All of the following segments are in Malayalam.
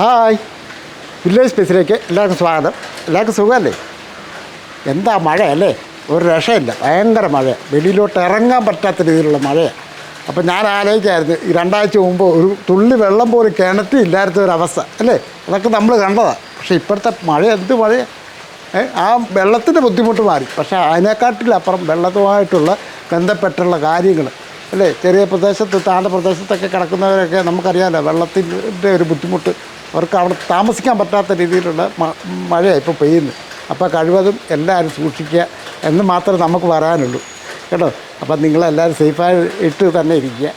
ഹായ്. വില്ലേജ് സ്പേസിലേക്ക് എല്ലാവർക്കും സ്വാഗതം. എല്ലാവർക്കും സുഖമല്ലേ? എന്താ മഴയല്ലേ? ഒരു രക്ഷയില്ല. ഭയങ്കര മഴ. വെളിയിലോട്ട് ഇറങ്ങാൻ പറ്റാത്ത രീതിയിലുള്ള മഴയാണ് അപ്പം ഞാൻ ആലോചിക്കായിരുന്നു ഈ രണ്ടാഴ്ച മുമ്പ് ഒരു തുള്ളി വെള്ളം പോലും ഒരു അവസം അല്ലേ? അതൊക്കെ നമ്മൾ കണ്ടതാണ് പക്ഷേ ഇപ്പോഴത്തെ മഴ എന്ത് മഴയാണ് ആ വെള്ളത്തിന്റെ ബുദ്ധിമുട്ട് മാറി. പക്ഷേ അതിനെക്കാട്ടിലപ്പുറം വെള്ളത്തുമായിട്ടുള്ള ബന്ധപ്പെട്ടുള്ള കാര്യങ്ങൾ അല്ലേ? ചെറിയ പ്രദേശത്ത് താഴ്ന്ന പ്രദേശത്തൊക്കെ കിടക്കുന്നവരൊക്കെ നമുക്കറിയാമല്ലോ വെള്ളത്തിന്റെ ഒരു ബുദ്ധിമുട്ട് അവർക്ക് അവിടെ താമസിക്കാൻ പറ്റാത്ത രീതിയിലുള്ള മഴയാണ് ഇപ്പോൾ പെയ്യുന്നത്. അപ്പോൾ കഴിവതും എല്ലാവരും സൂക്ഷിക്കുക എന്ന് മാത്രമേ നമുക്ക് പറയാനുള്ളൂ. കേട്ടോ? അപ്പം നിങ്ങളെല്ലാവരും സേഫായി ഇട്ട് തന്നെ ഇരിക്കുക.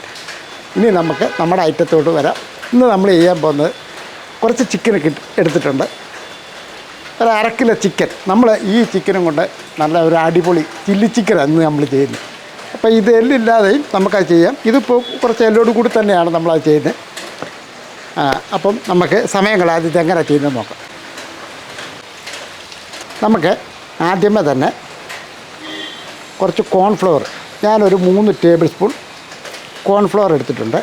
ഇനി നമുക്ക് നമ്മുടെ ഐറ്റത്തോട്ട് വരാം. ഇന്ന് നമ്മൾ ചെയ്യാൻ പോകുന്നത് കുറച്ച് ചിക്കനൊക്കെ എടുത്തിട്ടുണ്ട്. ഒരു അര കിലോ ചിക്കൻ. നമ്മൾ ഈ ചിക്കനും കൊണ്ട് നല്ല ഒരു അടിപൊളി ചില്ലി ചിക്കൻ ഇന്ന് നമ്മൾ ചെയ്യുന്നത്. അപ്പോൾ ഇത് എല്ലില്ലാതെയും നമുക്കത് ചെയ്യാം. ഇതിപ്പോൾ കുറച്ച് എല്ലോട് കൂടി തന്നെയാണ് നമ്മളത് ചെയ്യുന്നത്. അപ്പം നമുക്ക് സമയം കളയാതെ ഇതെങ്ങനെ ചെയ്യുന്നത് നോക്കാം. നമുക്ക് ആദ്യമേ തന്നെ കുറച്ച് കോൺഫ്ലവർ ഞാനൊരു മൂന്ന് ടേബിൾ സ്പൂൺ കോൺഫ്ലവർ എടുത്തിട്ടുണ്ട്.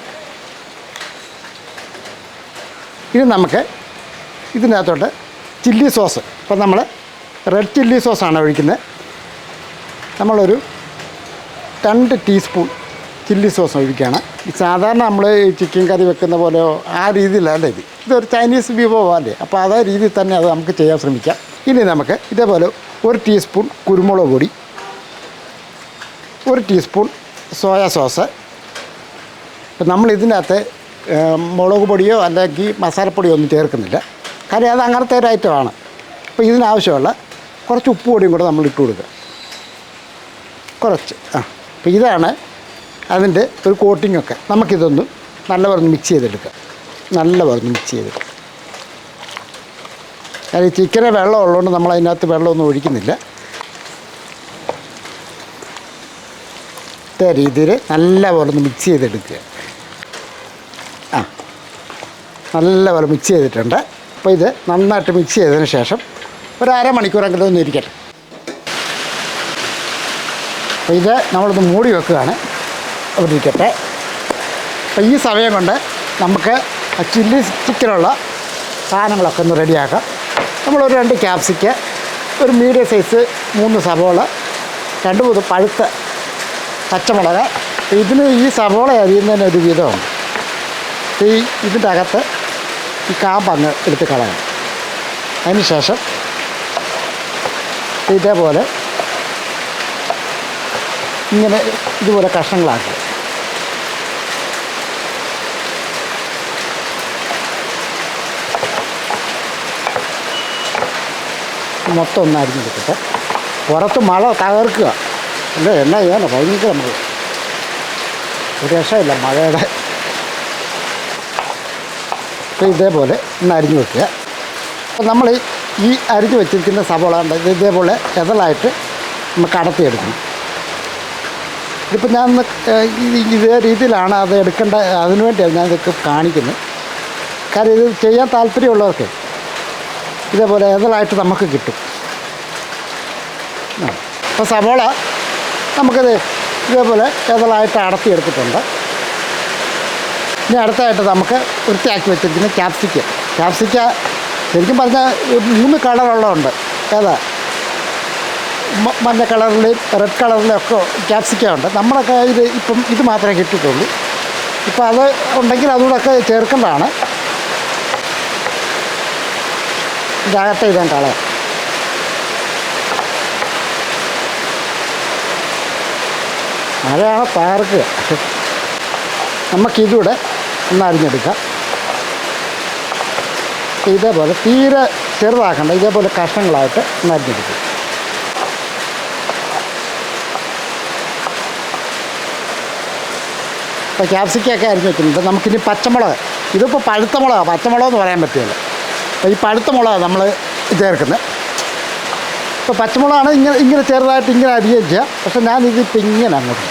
ഇനി നമുക്ക് ഇതിനകത്തോട്ട് ചില്ലി സോസ് ഇപ്പം നമ്മൾ റെഡ് ചില്ലി സോസാണ് ഒഴിക്കുന്നത്. നമ്മളൊരു രണ്ട് ടീസ്പൂൺ ചില്ലി സോസ് ഒഴിക്കുകയാണ് സാധാരണ നമ്മൾ ചിക്കൻ കറി വെക്കുന്ന പോലെ ആ രീതിയിലല്ല ഇത്. ഇതൊരു ചൈനീസ് വിഭവമല്ലേ? അപ്പോൾ അതേ രീതിയിൽ തന്നെ അത് നമുക്ക് ചെയ്യാൻ ശ്രമിക്കാം. ഇനി നമുക്ക് ഇതേപോലെ ഒരു ടീസ്പൂൺ കുരുമുളക് പൊടി ഒരു ടീസ്പൂൺ സോയാ സോസ്. ഇപ്പം നമ്മൾ ഇതിനകത്ത് മുളക് പൊടിയോ അല്ലെങ്കിൽ മസാലപ്പൊടിയോ ഒന്നും ചേർക്കുന്നില്ല. കാര്യം അത് അങ്ങനത്തെ ഒരു ഐറ്റമാണ് അപ്പോൾ ഇതിനാവശ്യമുള്ള കുറച്ച് ഉപ്പ് പൊടിയും കൂടെ നമ്മൾ ഇട്ട് കൊടുക്കുക. കുറച്ച് ആ. അപ്പോൾ ഇതാണ് അതിന്റെ ഒരു കോട്ടിങ്ങൊക്കെ നമുക്കിതൊന്ന് നല്ല പറഞ്ഞ് മിക്സ് ചെയ്തെടുക്കാം നല്ല പറഞ്ഞ് മിക്സ് ചെയ്തെടുക്കാം അതായത് ചിക്കനെ വെള്ളം ഉള്ളതുകൊണ്ട് നമ്മൾ അതിനകത്ത് വെള്ളമൊന്നും ഒഴിക്കുന്നില്ല. ഇതേ രീതിയിൽ നല്ലപോലെ ഒന്ന് മിക്സ് ചെയ്തെടുക്കുക. ആ നല്ലപോലെ മിക്സ് ചെയ്തിട്ടുണ്ട്. അപ്പോൾ ഇത് നന്നായിട്ട് മിക്സ് ചെയ്തതിന് ശേഷം ഒരു അരമണിക്കൂറെങ്കിലും ഒന്ന് ഇരിക്കട്ടെ. അപ്പോൾ ഇത് നമ്മളൊന്ന് മൂടി വെക്കുകയാണ്. അവിടെ ഇരിക്കട്ടെ അപ്പോൾ ഈ സമയം കൊണ്ട് നമുക്ക് ആ ചില്ലി ചിക്കനുള്ള സാധനങ്ങളൊക്കെ ഒന്ന് റെഡിയാക്കാം. നമ്മളൊരു രണ്ട് ക്യാപ്സിക്ക് ഒരു മീഡിയം സൈസ് മൂന്ന് സവോള രണ്ട് മൂന്ന് പഴുത്ത് പച്ചമുളക്. ഇതിന് ഈ സവോള അരിയുന്നതിന് ഒരു വിധമുണ്ട് ഈ ഇതിന്റെ അകത്ത് ഈ കാമ്പ് അങ്ങ് എടുത്ത് കളയണം അതിന് ശേഷം ഇതേപോലെ ഇങ്ങനെ ഇതുപോലെ കഷ്ണങ്ങളാക്കുക മൊത്തം ഒന്ന് അരിഞ്ഞെടുത്തിട്ട് പുറത്ത് മഴ തകർക്കുക. അല്ലേ? എന്നാ ചെയ്യാനോ ഭയങ്കര മഴ. ഒരു രക്ഷമില്ല മഴയുടെ. അപ്പോൾ ഇതേപോലെ ഒന്ന് അരിഞ്ഞു വെക്കുക. അപ്പോൾ നമ്മൾ ഈ അരിഞ്ഞു വെച്ചിരിക്കുന്ന സവോള ഇതേപോലെ എതളായിട്ട് നമ്മൾ അടത്തിയെടുക്കണം ഇതിപ്പോൾ ഞാൻ ഇത് രീതിയിലാണ് അത് എടുക്കേണ്ട അതിനു വേണ്ടിയാണ് ഞാൻ ഇതൊക്കെ കാണിക്കുന്നത്. കാര്യം ഇത് ചെയ്യാൻ താല്പര്യമുള്ളവർക്ക് ഇതേപോലെ ഏതായിട്ട് നമുക്ക് കിട്ടും. അപ്പോൾ സവോള നമുക്കത് ഇതേപോലെ ഏതായിട്ട് അടത്തിയെടുത്തിട്ടുണ്ട് ഇനി അടുത്തായിട്ട് നമുക്ക് വൃത്തിയാക്കി വെച്ചിരിക്കുന്ന ക്യാപ്സിക്ക ക്യാപ്സിക്ക ശരിക്കും പറഞ്ഞാൽ മൂന്ന് കളറുള്ളതുണ്ട് ഏതാ? മഞ്ഞ കളറിലെയും റെഡ് കളറിലെയും ഒക്കെ ക്യാപ്സിക്ക ഉണ്ട്. നമ്മളൊക്കെ ഇത് ഇപ്പം ഇത് മാത്രമേ കിട്ടിയിട്ടുള്ളൂ. ഇപ്പം അത് ഉണ്ടെങ്കിൽ അതുകൂടെയൊക്കെ ചേർക്കേണ്ടതാണ്. ജാഗ്രത ഇതാൻ കളയാം. മഴയാണ്? പാർക്കുക നമുക്കിതൂടെ ഒന്ന് അരിഞ്ഞെടുക്കാം. ഇതേപോലെ തീരെ ചെറുതാക്കണ്ട. ഇതേപോലെ കഷ്ണങ്ങളായിട്ട് ഒന്ന് അരിഞ്ഞെടുക്കും. ഇപ്പോൾ ക്യാപ്സിക്കൊക്കെ അരിഞ്ഞ് വെക്കുന്നുണ്ട് നമുക്കിനി പച്ചമുളക് ഇതിപ്പോൾ പഴുത്ത മുളകാണ് പച്ചമുളക് എന്ന് പറയാൻ പറ്റില്ല. അപ്പോൾ ഈ പഴുത്ത മുളകാണ് നമ്മൾ ചേർക്കുന്നത് ഇപ്പോൾ പച്ചമുളകാണ് ഇങ്ങനെ ഇങ്ങനെ ചെറുതായിട്ട് ഇങ്ങനെ അരിയുകയും പക്ഷേ പക്ഷെ ഞാനിതിപ്പോൾ ഇങ്ങനെ അങ്ങോട്ട്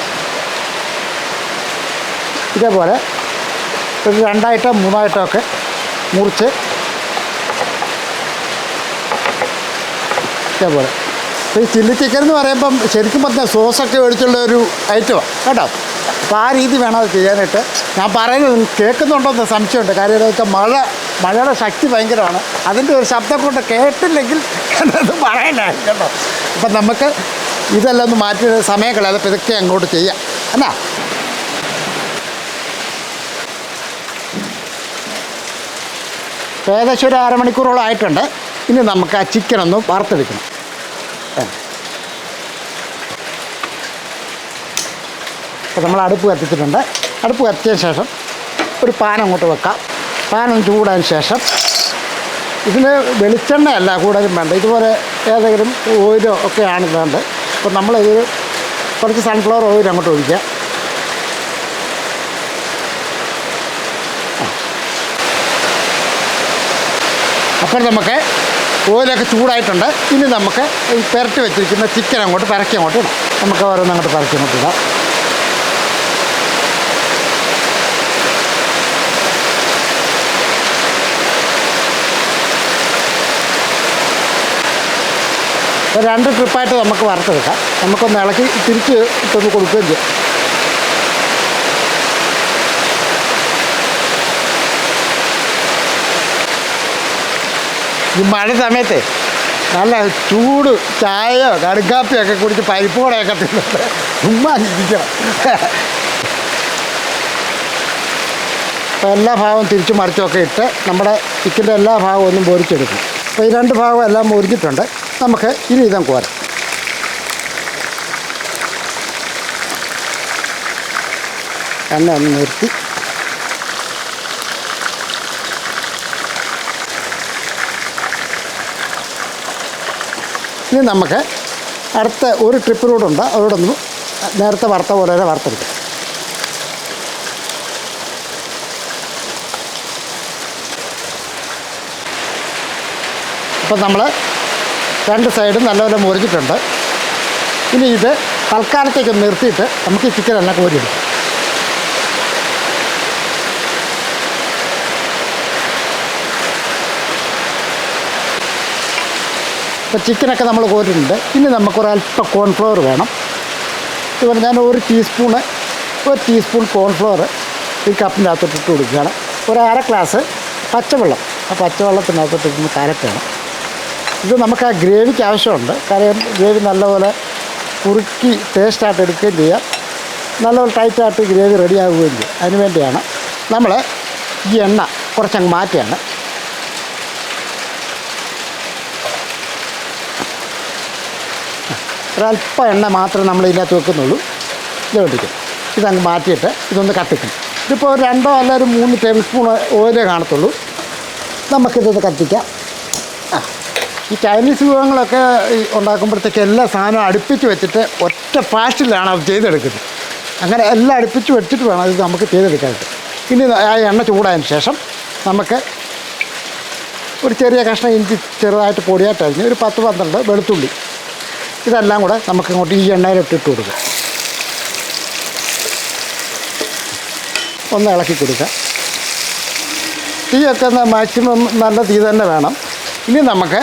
ഇതേപോലെ ഒരു രണ്ടായിട്ടോ മൂന്നായിട്ടോ ഒക്കെ മുറിച്ച് ഇതേപോലെ. ഈ ചില്ലി ചിക്കൻ എന്ന് പറയുമ്പം ശരിക്കും പറഞ്ഞാൽ സോസൊക്കെ ഒഴിച്ചുള്ള ഒരു ഐറ്റമാണ് കേട്ടോ? അപ്പോൾ ആ രീതി വേണം അത് ചെയ്യാനായിട്ട്. ഞാൻ പറയുന്നത് കേൾക്കുന്നുണ്ടോ എന്ന് സംശയമുണ്ട്. കാര്യം എന്താ വെച്ചാൽ മഴ മഴയുടെ ശക്തി ഭയങ്കരമാണ്. അതിന്റെ ഒരു ശബ്ദം കൊണ്ട് കേട്ടില്ലെങ്കിൽ എന്നത് കേട്ടോ. അപ്പം നമുക്ക് ഇതെല്ലാം ഒന്ന് മാറ്റി സമയം കളയാതെ പിതൊക്കെ അങ്ങോട്ട് ചെയ്യാം. എന്നാ ഏകദേശം ഒരു അരമണിക്കൂറോളം ആയിട്ടുണ്ട്. ഇനി നമുക്ക് ആ ചിക്കൻ ഒന്ന് അപ്പോൾ നമ്മൾ അടുപ്പ് കത്തിച്ചിട്ടുണ്ട്. അടുപ്പ് കത്തിയ ശേഷം ഒരു പാൻ അങ്ങോട്ട് വെക്കാം. പാനം ചൂടാൻ ശേഷം ഇതിന് വെളിച്ചെണ്ണയല്ല കൂടുതലും വേണ്ട ഇതുപോലെ ഏതെങ്കിലും ഓയിലോ ഒക്കെയാണ് വേണ്ടത്. അപ്പോൾ നമ്മൾ നമ്മളിത് കുറച്ച് സൺഫ്ലവർ ഓയിൽ അങ്ങോട്ട് ഒഴിക്കാം അപ്പോൾ നമുക്ക് ഓയിലൊക്കെ ചൂടായിട്ടുണ്ട്. ഇനി നമുക്ക് ഈ പുരട്ടി വെച്ചിരിക്കുന്ന ചിക്കൻ അങ്ങോട്ട് പരക്കി അങ്ങോട്ട് ഇടാം. നമുക്ക് ഓരോന്നങ്ങോട്ട് പിറക്കി അങ്ങോട്ട് ഇടാം. രണ്ട് ട്രിപ്പായിട്ട് നമുക്ക് വറുത്തെടുക്കാം. നമുക്കൊന്ന് ഇളക്കി തിരിച്ച് ഇട്ടൊന്ന് കൊടുക്കുകയും ചെയ്യാം. ഈ മഴ സമയത്തെ നല്ല ചൂട് ചായയോ കടുക്കാപ്പിയോ ഒക്കെ കുടിച്ച് പരിപ്പോടെയൊക്കെ തിന്നിട്ട് ചുമ്മാ ഇരിക്കണം. അപ്പോൾ എല്ലാ ഭാഗവും തിരിച്ചു മറിച്ചൊക്കെ ഇട്ട് നമ്മുടെ ചിക്കന്റെ എല്ലാ ഭാഗവും ഒന്നും പൊരിച്ചെടുക്കും. അപ്പോൾ ഈ രണ്ട് ഭാഗവും എല്ലാം മുറിച്ചിട്ടുണ്ട് നമുക്ക് ഇനി ഇതം കോരാം എണ്ണ ഒന്ന് നിർത്തി. ഇനി നമുക്ക് അടുത്ത ഒരു ട്രിപ്പ് ട്രിപ്പിലൂടെ അവിടെ ഒന്ന് നേരത്തെ വറുത്ത പോലെ തന്നെ വറുത്തെടുക്കാം. അപ്പം നമ്മൾ രണ്ട് സൈഡും നല്ലപോലെ മുറിച്ചിട്ടുണ്ട്. ഇനി ഇത് തൽക്കാലത്തേക്ക് നിർത്തിയിട്ട് നമുക്ക് ഈ ചിക്കൻ എല്ലാം കോരിയെടുക്കാം ഇപ്പോൾ ചിക്കനൊക്കെ നമ്മൾ കോരിട്ടുണ്ട് ഇനി നമുക്കൊരല്പം കോൺഫ്ലവർ വേണം. ഇതുപോലെ ഞാൻ ഒരു ടീസ്പൂണ് ഒരു ടീസ്പൂൺ കോൺഫ്ലവർ ഈ കപ്പിന്റെ അകത്തോട്ട് ഇട്ട് കൊടുക്കുകയാണ്. ഒരു അര ഗ്ലാസ് പച്ചവെള്ളം. ആ പച്ചവെള്ളത്തിനകത്തോട്ട് ഇന്ന് കലക്കണം ഇത് നമുക്ക് ആ ഗ്രേവിക്ക് ആവശ്യമുണ്ട്. കാരണം ഗ്രേവി നല്ലപോലെ കുറുക്കി ടേസ്റ്റായിട്ട് എടുക്കുകയും ചെയ്യാം. നല്ലപോലെ ടൈറ്റായിട്ട് ഗ്രേവി റെഡി ആവുകയും ചെയ്യും. അതിന് വേണ്ടിയാണ് നമ്മൾ ഈ എണ്ണ കുറച്ചങ്ങ് മാറ്റിയാണ്. ഒരല്പം എണ്ണ മാത്രമേ നമ്മൾ ഇതിനകത്ത് വെക്കുന്നുള്ളൂ. ഇത് വേണ്ടിക്കും ഇതങ്ങ് മാറ്റിയിട്ട് ഇതൊന്ന് കത്തിക്കും ഇതിപ്പോൾ രണ്ടോ അല്ല ഒരു മൂന്ന് ടേബിൾ സ്പൂൺ ഓയിലേ കാണത്തുള്ളൂ. നമുക്കിതൊന്ന് കത്തിക്കാം. ഈ ചൈനീസ് വിഭവങ്ങളൊക്കെ ഉണ്ടാക്കുമ്പോഴത്തേക്ക് എല്ലാ സാധനവും അടുപ്പിച്ച് വെച്ചിട്ട് ഒറ്റ ഫാസ്റ്റിലാണ് അത് ചെയ്തെടുക്കുന്നത്. അങ്ങനെ എല്ലാം അടുപ്പിച്ച് വെച്ചിട്ട് വേണം ഇത് നമുക്ക് ചെയ്തെടുക്കാനായിട്ട്. ഇനി ആ എണ്ണ ചൂടായതിന് ശേഷം നമുക്ക് ഒരു ചെറിയ കഷ്ണം ഇഞ്ചി ചെറുതായിട്ട് പൊടിയായിട്ട് അരിഞ്ഞ് ഒരു പത്ത് പന്ത്രണ്ട് വെളുത്തുള്ളി. ഇതെല്ലാം കൂടെ നമുക്ക് ഇങ്ങോട്ട് ഈ എണ്ണയിലിട്ട് ഇട്ട് കൊടുക്കുക ഒന്ന് ഇളക്കി കൊടുക്കുക തീയൊക്കെ മാക്സിമം നല്ല തീ തന്നെ വേണം. ഇനി നമുക്ക്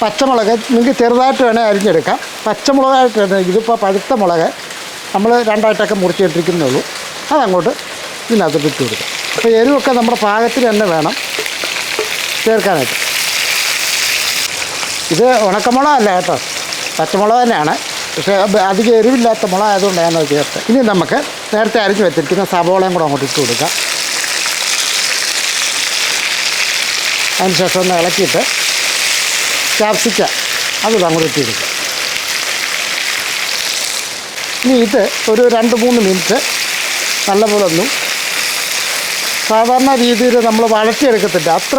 പച്ചമുളക് നിങ്ങൾക്ക് ചെറുതായിട്ട് വേണേൽ അരിഞ്ഞെടുക്കാം. പച്ചമുളകായിട്ട് തന്നെ ഇതിപ്പോൾ പഴുത്ത മുളക് നമ്മൾ രണ്ടായിട്ടൊക്കെ മുറിച്ചിട്ടിരിക്കുന്നുള്ളൂ അതങ്ങോട്ട് ഇതിനകത്തോട്ട് ഇട്ട് കൊടുക്കാം. അപ്പോൾ എരിവൊക്കെ നമ്മുടെ പാകത്തിന് തന്നെ വേണം ചേർക്കാനായിട്ട്. ഇത് ഉണക്കമുളകല്ല കേട്ടോ. പച്ചമുളക് തന്നെയാണ്. പക്ഷേ അധികം എരിവില്ലാത്ത മുള ആയതുകൊണ്ട് ഞാനത് ചേർത്ത്. ഇനി നമുക്ക് നേരത്തെ അരിഞ്ഞ് വെച്ചിരിക്കുന്ന സവോളയും കൂടെ അങ്ങോട്ട് ഇട്ട് കൊടുക്കാം. അതിന് ശേഷം ഒന്ന് ഇളക്കിയിട്ട് ക്യാപ്സിക്ക അത് അങ്ങോട്ട് ഇട്ട് കൊടുക്കുക ഇനി ഇത് ഒരു രണ്ട് മൂന്ന് മിനിറ്റ് നല്ലപോലെ ഒന്നും സാധാരണ രീതിയിൽ നമ്മൾ വഴറ്റിയെടുക്കത്തില്ല. അത്ര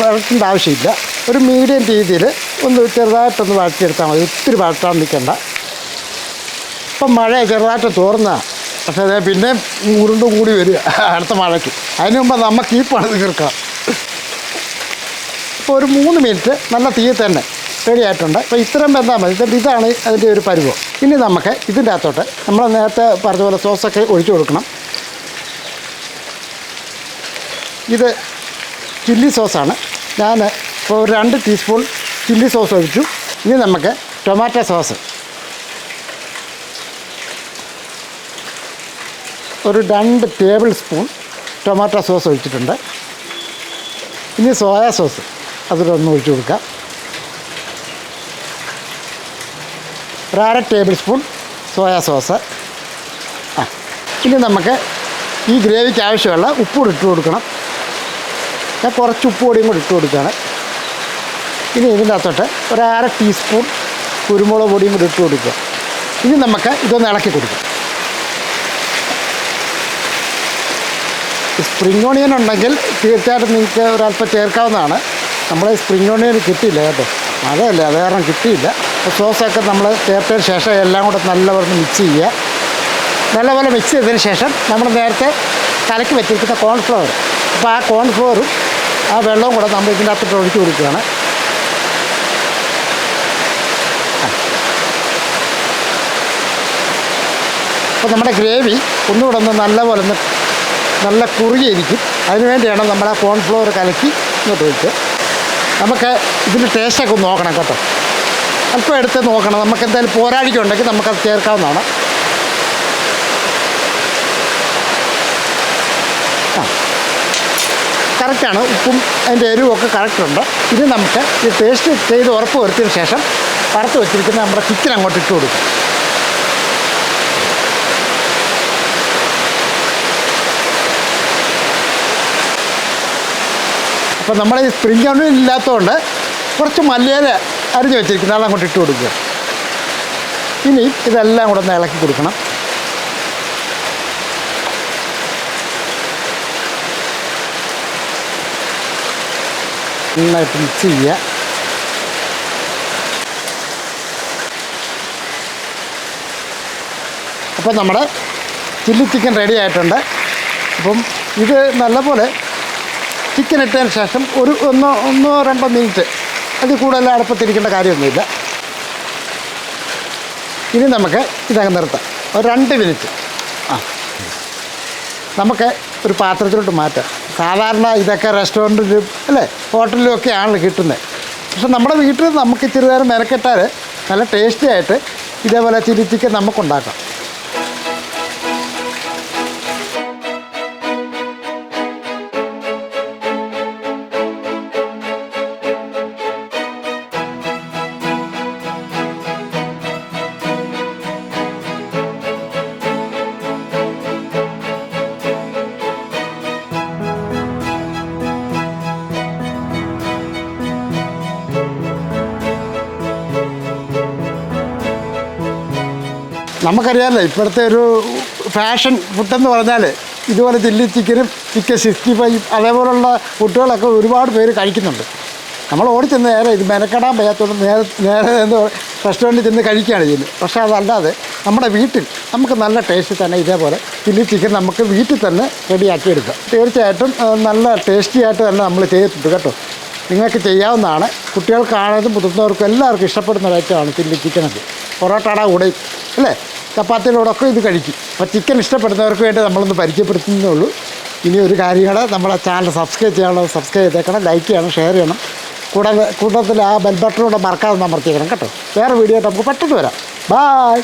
വഴറ്റേണ്ട ആവശ്യമില്ല. ഒരു മീഡിയം രീതിയിൽ ഒന്ന് ചെറുതായിട്ടൊന്ന് വഴറ്റിയെടുത്താൽ മതി. ഒത്തിരി വഴറ്റാൻ നിൽക്കണ്ട. ഇപ്പം മഴ ചെറുതായിട്ട് തോർന്ന. പക്ഷേ പിന്നെ ഉരുണ്ട് കൂടി വരിക അടുത്ത മഴയ്ക്ക്. അതിന് മുമ്പ് നമുക്ക് ഈ പണി തീർക്കണം. ഇപ്പോൾ ഒരു മൂന്ന് മിനിറ്റ് നല്ല തീ തന്നെ റെഡി ആയിട്ടുണ്ട്. അപ്പോൾ ഇത്രയും വെന്താൽ മതി. ഇത് ഇതാണ് അതിന്റെ ഒരു പരുവം. ഇനി നമുക്ക് ഇതിന്റെ അകത്തോട്ട് നമ്മൾ നേരത്തെ പറഞ്ഞ പോലെ സോസൊക്കെ ഒഴിച്ചു കൊടുക്കണം. ഇത് ചില്ലി സോസാണ് ഞാൻ ഇപ്പോൾ ഒരു രണ്ട് ടീസ്പൂൺ ചില്ലി സോസ് ഒഴിച്ചു. ഇനി നമുക്ക് ടൊമാറ്റോ സോസ് ഒരു രണ്ട് ടേബിൾ സ്പൂൺ ടൊമാറ്റോ സോസ് ഒഴിച്ചിട്ടുണ്ട്. ഇനി സോയാ സോസ് അതിലൊന്ന് ഒഴിച്ചു കൊടുക്കാം ഒരു അര ടേബിൾ സ്പൂൺ സോയാ സോസ്. ആ ഇനി നമുക്ക് ഈ ഗ്രേവിക്ക് ആവശ്യമുള്ള ഉപ്പ് കൂടി ഇട്ട് കൊടുക്കണം. ഞാൻ കുറച്ച് ഉപ്പ് പൊടിയും കൂടി ഇട്ട് കൊടുക്കുകയാണ്. ഇനി ഇതിന്റെ അകത്തോട്ട് ഒരു അര ടീസ്പൂൺ കുരുമുളക് പൊടിയും കൂടി ഇട്ട് കൊടുക്കുക. ഇനി നമുക്ക് ഇതൊന്ന് ഇളക്കി കൊടുക്കാം. സ്പ്രിംഗ് ഓണിയൻ ഉണ്ടെങ്കിൽ തീർച്ചയായിട്ടും നിങ്ങൾക്ക് ഒരല്പം ചേർക്കാവുന്നതാണ്. നമ്മൾ സ്പ്രിംഗ് ഓണിയൻ കിട്ടിയില്ല കേട്ടോ. അതല്ല വേറെ കിട്ടിയില്ല. അപ്പോൾ സോസൊക്കെ നമ്മൾ ചേർത്തതിന് ശേഷം എല്ലാം കൂടെ നല്ലപോലെ മിക്സ് ചെയ്യുക. നല്ലപോലെ മിക്സ് ചെയ്തതിന് ശേഷം നമ്മൾ നേരത്തെ കലക്കി വെച്ചിരിക്കുന്ന കോൺഫ്ലവർ അപ്പോൾ ആ കോൺഫ്ലവറും ആ വെള്ളവും കൂടെ നമ്മൾ ഇതിന്റെ അകത്തോട്ട് ഒഴിച്ച് കൊടുക്കുകയാണ്. അപ്പോൾ നമ്മുടെ ഗ്രേവി ഒന്നുകൂടെ ഒന്ന് നല്ലപോലെ ഒന്ന് നല്ല കുറുകിയിരിക്കും അതിനുവേണ്ടിയാണ് നമ്മൾ ആ കോൺഫ്ലവർ കലക്കി ഇങ്ങോട്ട് ഒഴിച്ച് നമുക്ക് ഇതിന്റെ ടേസ്റ്റൊക്കെ ഒന്ന് നോക്കണം കേട്ടോ. അല്പം എടുത്ത് നോക്കണം. നമുക്ക് എന്തായാലും പോരാഴിക്കുണ്ടെങ്കിൽ നമുക്കത് ചേർക്കാവുന്നതാണ്. ആ. കറക്റ്റാണ് ഉപ്പും അതിന്റെ എരിവും ഒക്കെ കറക്റ്റുണ്ട് ഇത് നമുക്ക് ഈ ടേസ്റ്റ് ചെയ്ത് ഉറപ്പ് വരുത്തിയതിന് ശേഷം വറുത്ത് വെച്ചിരിക്കുന്ന നമ്മുടെ ചിക്കൻ അങ്ങോട്ട് ഇട്ട് കൊടുക്കും. അപ്പോൾ നമ്മൾ ഈ സ്പ്രിംഗ് ഓണിയൻ ഇല്ലാത്തതുകൊണ്ട് കുറച്ച് മല്ലിയില അരിഞ്ഞു വെച്ചിരിക്കുന്ന. അത് അങ്ങോട്ട് ഇട്ട് കൊടുക്കുക. ഇനി ഇതെല്ലാം കൂടെ ഒന്ന് ഇളക്കി കൊടുക്കണം. നന്നായിട്ട് മിക്സ് ചെയ്യുക. അപ്പോൾ നമ്മുടെ ചില്ലി ചിക്കൻ റെഡി ആയിട്ടുണ്ട്. അപ്പം ഇത് നല്ലപോലെ ചിക്കൻ ഇട്ടതിന് ശേഷം ഒരു ഒന്നോ ഒന്നോ രണ്ടോ മിനിറ്റ് അതിൽ കൂടുതൽ അടുപ്പത്തിരിക്കേണ്ട കാര്യമൊന്നുമില്ല. ഇനി നമുക്ക് ഇതങ്ങ് നിർത്താം. ഒരു രണ്ട് മിനിറ്റ് ആ. നമുക്ക് ഒരു പാത്രത്തിലോട്ട് മാറ്റാം. സാധാരണ ഇതൊക്കെ റെസ്റ്റോറന്റിലും അല്ലേ ഹോട്ടലിലും ഒക്കെ ആണല്ലോ കിട്ടുന്നത് പക്ഷെ നമ്മുടെ വീട്ടിൽ നമുക്ക് ഇത്തിരി നേരം മെനക്കെട്ടാൽ നല്ല ടേസ്റ്റി ആയിട്ട് ഇതേപോലെ ചിക്കൻ നമുക്കുണ്ടാക്കാം. നമുക്കറിയാമല്ലോ ഇപ്പോഴത്തെ ഒരു ഫാഷൻ ഫുഡെന്ന് പറഞ്ഞാൽ ഇതുപോലെ ചില്ലി ചിക്കനും ചിക്കൻ സിക്സ്റ്റി ഫൈവ് അതേപോലുള്ള ഫുഡുകളൊക്കെ ഒരുപാട് പേര് കഴിക്കുന്നുണ്ട്. നമ്മൾ ഓടിച്ചെന്ന് നേരെ ഇത് മെനക്കെടാൻ വയ്യാത്തതുകൊണ്ട് നേരെ നേരെ എന്ന് റെസ്റ്റോറന്റിൽ ചെന്ന് കഴിക്കുകയാണ് ചെയ്യുന്നത്. പക്ഷേ അതല്ലാതെ നമ്മുടെ വീട്ടിൽ നമുക്ക് നല്ല ടേസ്റ്റ് തന്നെ ഇതേപോലെ ചില്ലി ചിക്കൻ നമുക്ക് വീട്ടിൽ തന്നെ റെഡിയാക്കി എടുക്കാം. തീർച്ചയായിട്ടും നല്ല ടേസ്റ്റി ആയിട്ട് തന്നെ നമ്മൾ ചെയ്തിട്ടുണ്ട് കേട്ടോ. നിങ്ങൾക്ക് ചെയ്യാവുന്നതാണ്. കുട്ടികൾക്കാണെങ്കിലും മുതിർന്നവർക്കും എല്ലാവർക്കും ഇഷ്ടപ്പെടുന്ന ഒരു ഐറ്റമാണ് ചില്ലി ചിക്കനൊക്കെ. പൊറോട്ടയുടെ കൂടെയും അല്ലേ? ചപ്പാത്തിയുടെ ഒക്കെ ഇത് കഴിക്കും. അപ്പോൾ ചിക്കൻ ഇഷ്ടപ്പെടുന്നവർക്ക് വേണ്ടി നമ്മളൊന്ന് പരിചയപ്പെടുത്തുന്നേ ഉള്ളൂ ഇനി ഒരു കാര്യം കൂടെ നമ്മുടെ ചാനൽ സബ്സ്ക്രൈബ് ചെയ്യാനുള്ളത് സബ്സ്ക്രൈബ് ചെയ്തേക്കണം ലൈക്ക് ചെയ്യണം ഷെയർ ചെയ്യണം. കൂടാതെ കൂട്ടത്തിൽ ആ ബെൽ ബട്ടണൂടെ മറക്കാതെ അമർത്തിയേക്കണം കേട്ടോ. വേറെ വീഡിയോ ആയിട്ട് നമുക്ക് പെട്ടെന്ന് വരാം. ബായ്